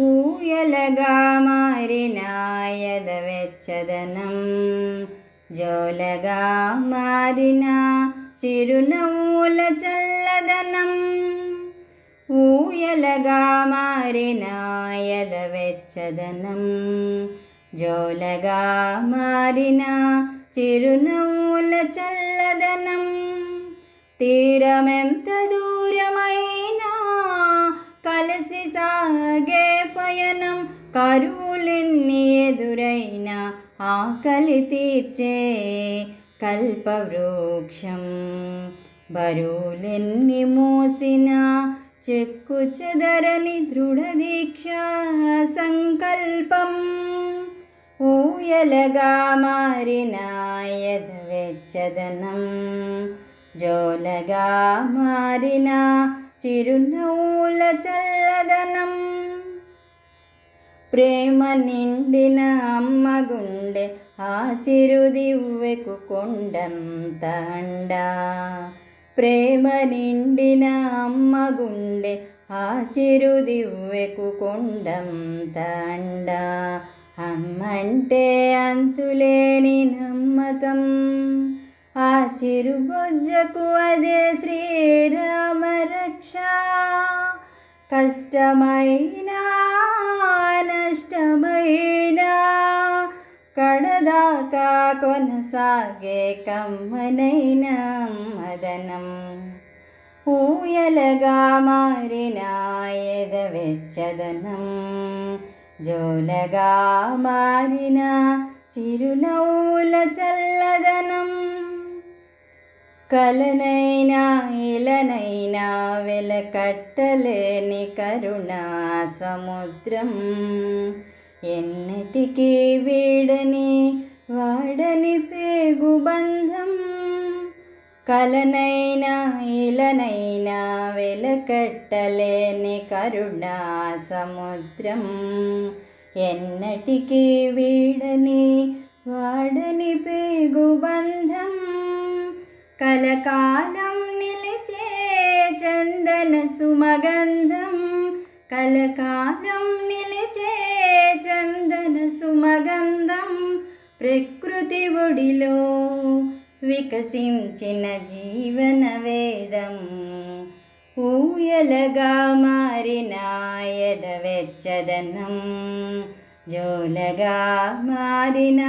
ఊయలగా మారిన ఎదవెచ్చదనం జోలగా మారిన చిరునవ్వుల చల్లదనం ఊయలగా మారిన ఎదవెచ్చదనం జోలగా మారిన కలిసి సాగే పయనం. కరువులెన్ని ఎదురైన ఆకలి తీర్చే కల్పవృక్షం. బరువులెన్ని మోసిన చెక్కు చెదరని దృఢదీక్ష సంకల్పం. ఊయలగా మారిన ఎదవెచ్చదనం. జోలగా మారిన చిరునవ్వుల చల్లదనం. ప్రేమ నిండిన అమ్మ గుండె ఆ చిరుదివ్వెకు కొండంత అండా. ప్రేమ నిండిన అమ్మ గుండె ఆ చిరుదివ్వెకు కొండంత అండా. అమ్మంటే అంతులేని నమ్మకం. ఆ చిరుబొజ్జకు అదే శ్రీరామ రక్ష. కష్టమైనా నష్టమైనా కడదాకా కొనసాగే కమ్మనైన మదనం. ఊయలగా మారిన ఎదవెచ్చదనం. జోలగా మారిన చిరునవ్వుల చల్లదనం. కలనైనా ఇలనైనా వెలకట్టలేని కరుణా సముద్రం. ఎన్నటికీ వీడని వాడని పేగు బంధం. కలనైనా ఇలనైనా వెలకట్టలేని కరుణా సముద్రం. ఎన్నటికీ వీడని వాడని పేగు బంధం. కలకాలం నిలిచే చందన సుమగంధం. కలకాలం నిలిచే చందన సుమగంధం. ప్రకృతి ఒడిలో వికసించిన జీవన వేదం. ఊయలగా మారిన యదవెచ్చదనం జోలగా మారిన